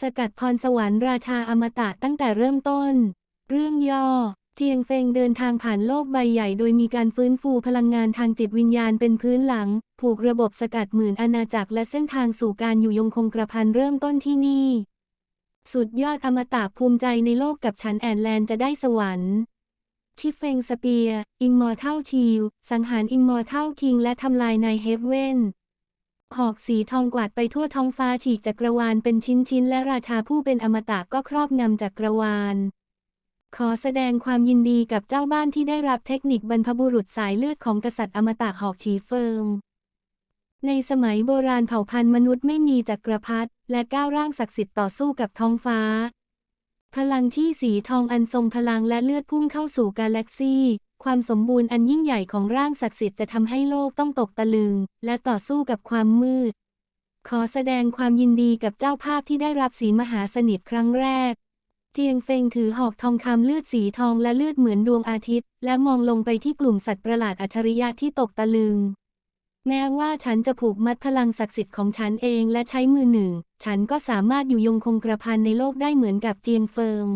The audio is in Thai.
สกัดพรสวรรค์ราชาอมตะตั้งแต่เริ่มต้น เรื่องย่อ เจียงเฟงเดินทางผ่านโลกใบใหญ่โดยมีการฟื้นฟูพลังงานทางจิตวิญญาณเป็นพื้นหลัง ผูกระบบสกัดหมื่นอาณาจักรและเส้นทางสู่การอยู่ยงคงกระพันเริ่มต้นที่นี่ สุดยอดอมตะภูมิใจในโลกกับฉันแอนแลนจะได้สวรรค์ชิฟเฟงสเปียร์อิมมอร์เทลชิลสังหารอิมมอร์เทลคิงและทำลายนายเฮฟเว่น หอกสีทองกวาดไปทั่วท้องฟ้าฉีกจักรวาลเป็นชิ้นๆ และราชาผู้เป็นอมตะก็ครอบงำจักรวาล ขอแสดงความยินดีกับเจ้าบ้านที่ได้รับเทคนิคบรรพบุรุษสายเลือดของกษัตริย์อมตะหอกฉีเฟิงในสมัยโบราณเผ่าพันธุ์มนุษย์ไม่มีจักรพรรดิและก้าวร่างศักดิ์สิทธิ์ต่อสู้กับท้องฟ้า พลังที่สีทองอันทรงพลังและเลือดพุ่งเข้าสู่กาแล็กซี ความสมบูรณ์อันยิ่งใหญ่ของร่างศักดิ์สิทธิ์จะทำให้โลกต้องตกตะลึง และต่อสู้กับความมืด ขอแสดงความยินดีกับเจ้าภาพที่ได้รับสีมหาสนิทครั้งแรก เจียงเฟงถือหอกทองคำเลือดสีทองและเลือดเหมือนดวงอาทิตย์ และมองลงไปที่กลุ่มสัตว์ประหลาดอัจฉริยะที่ตกตะลึง แม้ว่าฉันจะผูกมัดพลังศักดิ์สิทธิ์ของฉันเองและใช้มือหนึ่ง ฉันก็สามารถอยู่ยงคงกระพันในโลกได้เหมือนกับเจียงเฟิง